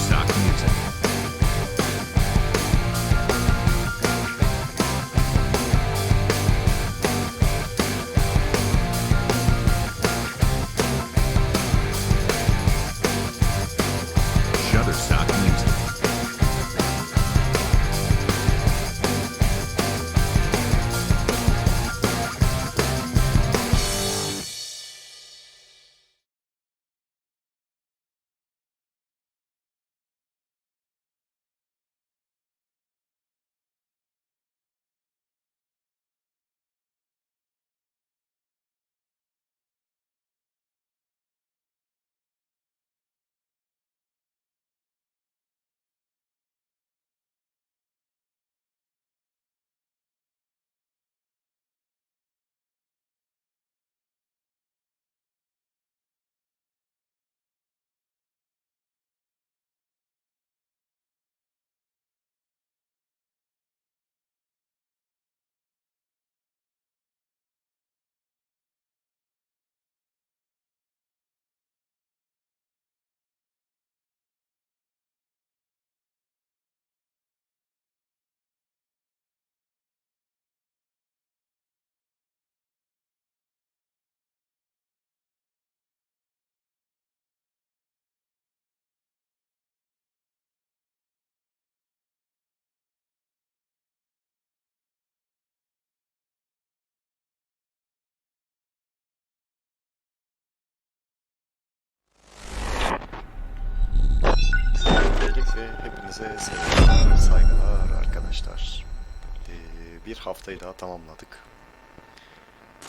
Stock music. Öncelikle hepinize sevgiler, saygılar arkadaşlar. Ee, bir haftayı daha tamamladık.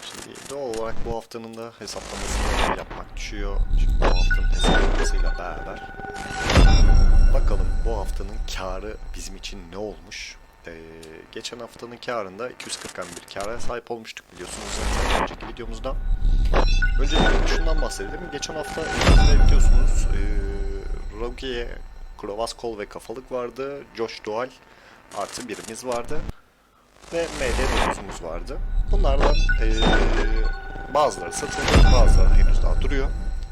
Şimdi doğal olarak bu haftanın da hesaplamasını yapmak düşüyor. Şimdi bu haftanın hesaplamasıyla beraber bakalım bu haftanın karı bizim için ne olmuş? Ee, geçen haftanın karında 240'an bir kâra sahip olmuştuk biliyorsunuz zaten önceki videomuzda. Öncelikle şundan bahsedelim. Geçen hafta elimizde biliyorsunuz e, Rogier, Krovas kol ve kafalık vardı. Josh Dual artı birimiz vardı. Ve MD dokuzumuz vardı. Bunlardan e, bazıları satıldı, bazıları henüz daha duruyor.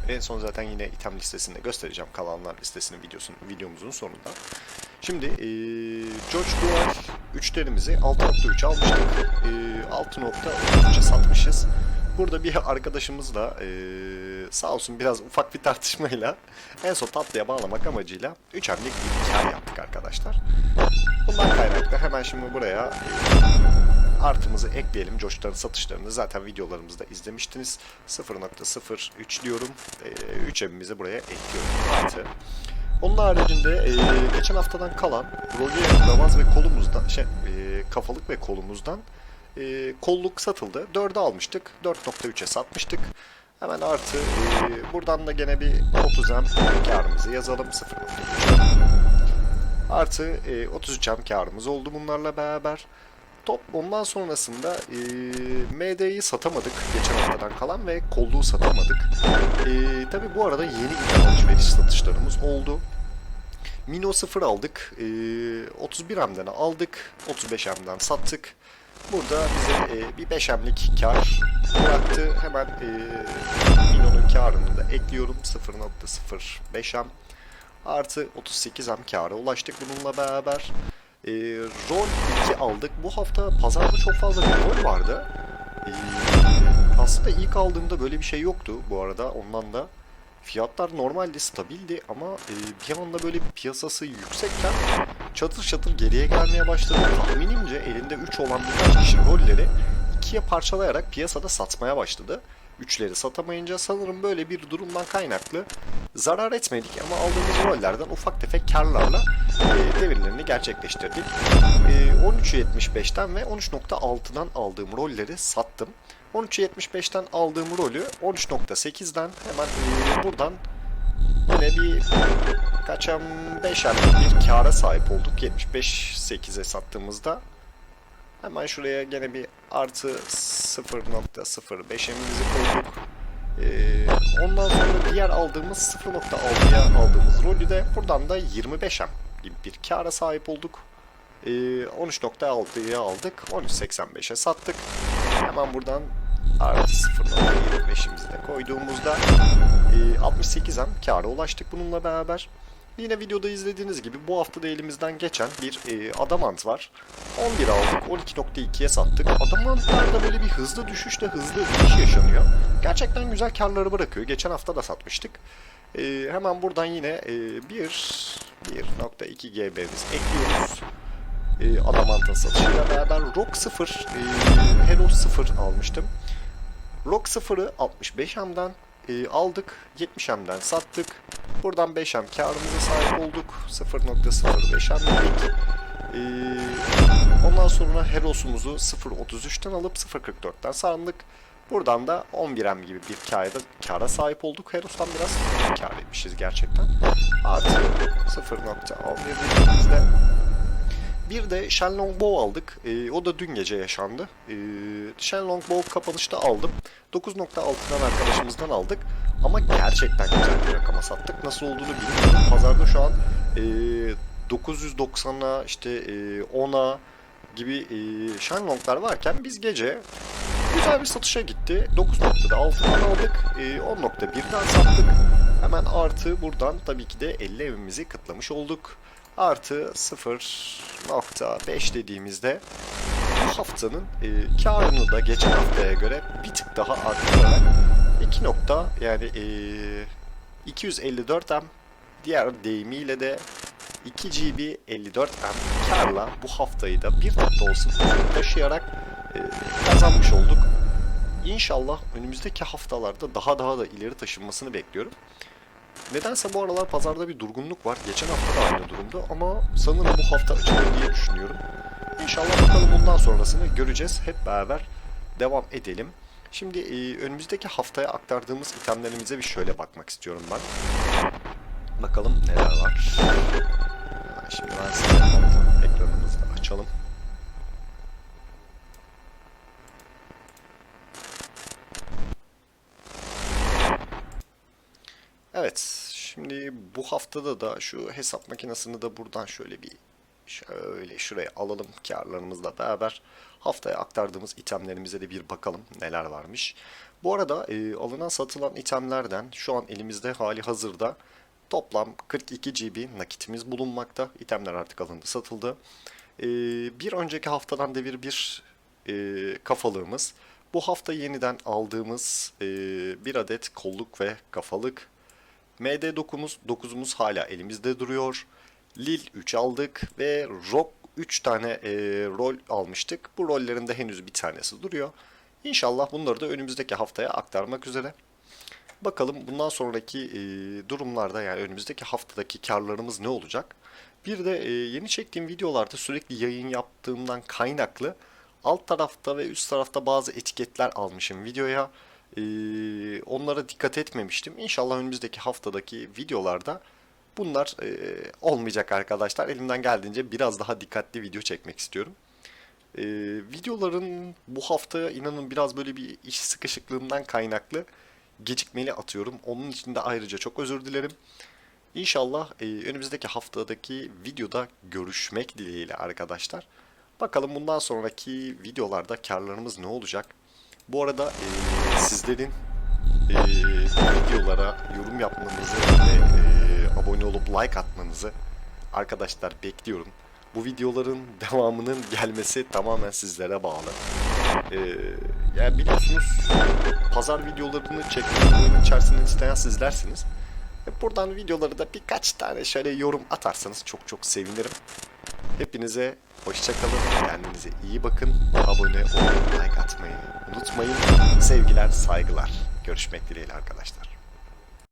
En son zaten yine item listesinde göstereceğim kalanlar listesinin videosun, videomuzun sonunda. Şimdi e, George Dual 3'lerimizi 6.3 almıştık. E, 6.3'e satmışız. Burada bir arkadaşımızla e, sağ olsun biraz ufak bir tartışmayla en son tatlıya bağlamak amacıyla 3 hamlelik bir kar yaptık arkadaşlar. Bundan kaynaklı hemen şimdi buraya artımızı ekleyelim. Coşların satışlarını zaten videolarımızda izlemiştiniz. 0.03 diyorum. E, 3 evimizi buraya ekliyorum. Artı. Onun haricinde e, geçen haftadan kalan Roger, Davaz ve kolumuzdan, şey, e, kafalık ve kolumuzdan e, kolluk satıldı. 4'e almıştık. 4.3'e satmıştık. Hemen artı e, buradan da gene bir 30 M karımızı yazalım 0.3'e. Artı e, 33 M karımız oldu bunlarla beraber. Top ondan sonrasında e, MD'yi satamadık geçen haftadan kalan ve kolluğu satamadık. E, Tabi bu arada yeni item alışveriş satışlarımız oldu. Mino 0 aldık. E, 31 M'den aldık. 35 M'den sattık. Burada bize e, bir 5 M'lik kar bıraktı. Hemen e, Mino'nun karını da ekliyorum. 0.05 M. Artı 38 M kâra ulaştık bununla beraber. E, rol 2 aldık. Bu hafta pazarda çok fazla bir rol vardı. E, aslında ilk aldığımda böyle bir şey yoktu bu arada ondan da. Fiyatlar normalde stabildi ama e, bir anda böyle piyasası yüksekken çatır çatır geriye gelmeye başladı. Tahminimce elinde 3 olan birkaç kişi rolleri ikiye parçalayarak piyasada satmaya başladı. Üçleri satamayınca sanırım böyle bir durumdan kaynaklı zarar etmedik ama aldığımız rollerden ufak tefek karlarla e, devirlerini gerçekleştirdik. E, 13.75'ten ve 13.6'dan aldığım rolleri sattım. 13.75'ten aldığım rolü 13.8'den hemen e, buradan yine bir kaçam 5 bir kâra sahip olduk 75.8'e sattığımızda. Hemen şuraya gene bir artı 0.05'imizi koyduk. Ee, ondan sonra diğer aldığımız 0.6'ya aldığımız rolü de buradan da 25 M gibi bir kâra sahip olduk. Ee, 13.6'ya aldık. 13.85'e sattık. Hemen buradan artı 0.25'imizi de koyduğumuzda e, 68 M kâra ulaştık bununla beraber. Yine videoda izlediğiniz gibi bu hafta da elimizden geçen bir e, adamant var. 11 aldık, 12.2'ye sattık. Adamantlarda böyle bir hızlı düşüşte hızlı iniş yaşanıyor. Gerçekten güzel karları bırakıyor. Geçen hafta da satmıştık. E, hemen buradan yine e, bir 1.2 GB'miz ekliyoruz. E, Adamant'ın satışıyla beraber Rock 0, e, Hero 0 almıştım. Rock 0'ı 65 M'den e, aldık, 70 M'den sattık. Buradan 5 M karımıza sahip olduk. 0.05 M'lik. E, ondan sonra Heros'umuzu 0.33'ten alıp 0.44'ten sandık. Buradan da 11 M gibi bir kâra, kâra sahip olduk. Heros'tan biraz kâr etmişiz gerçekten. Artı 0.11'likimizde bir de Shenlong Bow aldık. Ee, o da dün gece yaşandı. Ee, Shenlong Bow kapanışta aldım. 9.6'dan arkadaşımızdan aldık. Ama gerçekten güzel bir rakama sattık. Nasıl olduğunu bilmiyorum. Pazarda şu an e, 990'a işte e, 10'a gibi e, Shenlong'lar varken biz gece güzel bir satışa gitti. 9.6'dan aldık. E, 10.1'den sattık. Hemen artı buradan tabii ki de 50 evimizi kıtlamış olduk. Artı 0.5 dediğimizde haftanın e, karını da geçen haftaya göre bir tık daha arttırarak 2 nokta yani e, 254 M diğer deyimiyle de 2 GB 54 M karla bu haftayı da bir da olsun taşıyarak e, kazanmış olduk. İnşallah önümüzdeki haftalarda daha daha da ileri taşınmasını bekliyorum. Nedense bu aralar pazarda bir durgunluk var. Geçen hafta da aynı durumdu ama sanırım bu hafta açılır diye düşünüyorum. İnşallah bakalım bundan sonrasını göreceğiz. Hep beraber devam edelim. Şimdi e, önümüzdeki haftaya aktardığımız itemlerimize bir şöyle bakmak istiyorum ben. Bakalım neler var. Şimdi ben size ekranımızı açalım. Evet, şimdi bu haftada da şu hesap makinesini de buradan şöyle bir şöyle şuraya alalım karlarımızla beraber haftaya aktardığımız itemlerimize de bir bakalım neler varmış. Bu arada e, alınan satılan itemlerden şu an elimizde hali hazırda toplam 42 GB nakitimiz bulunmakta. İtemler artık alındı satıldı. E, bir önceki haftadan devir bir e, kafalığımız. Bu hafta yeniden aldığımız e, bir adet kolluk ve kafalık MD9'umuz 9'umuz hala elimizde duruyor. Lil 3 aldık ve Rock 3 tane e, rol almıştık. Bu rollerin de henüz bir tanesi duruyor. İnşallah bunları da önümüzdeki haftaya aktarmak üzere. Bakalım bundan sonraki e, durumlarda yani önümüzdeki haftadaki karlarımız ne olacak? Bir de e, yeni çektiğim videolarda sürekli yayın yaptığımdan kaynaklı alt tarafta ve üst tarafta bazı etiketler almışım videoya. E, onlara dikkat etmemiştim. İnşallah önümüzdeki haftadaki videolarda bunlar e, olmayacak arkadaşlar. Elimden geldiğince biraz daha dikkatli video çekmek istiyorum. E, videoların bu hafta inanın biraz böyle bir iş sıkışıklığından kaynaklı gecikmeli atıyorum. Onun için de ayrıca çok özür dilerim. İnşallah e, önümüzdeki haftadaki videoda görüşmek dileğiyle arkadaşlar. Bakalım bundan sonraki videolarda karlarımız ne olacak? Bu arada e, sizlerin e, videolara yorum yapmanızı ve e, abone olup like atmanızı arkadaşlar bekliyorum. Bu videoların devamının gelmesi tamamen sizlere bağlı. E, yani biliyorsunuz pazar videolarını çekmenin içerisinde isteyen sizlersiniz. E, Buradan videoları da birkaç tane şöyle yorum atarsanız çok çok sevinirim. Hepinize hoşçakalın, kendinize iyi bakın, abone olup like atmayı unutmayın. Sevgiler, saygılar. Görüşmek dileğiyle arkadaşlar.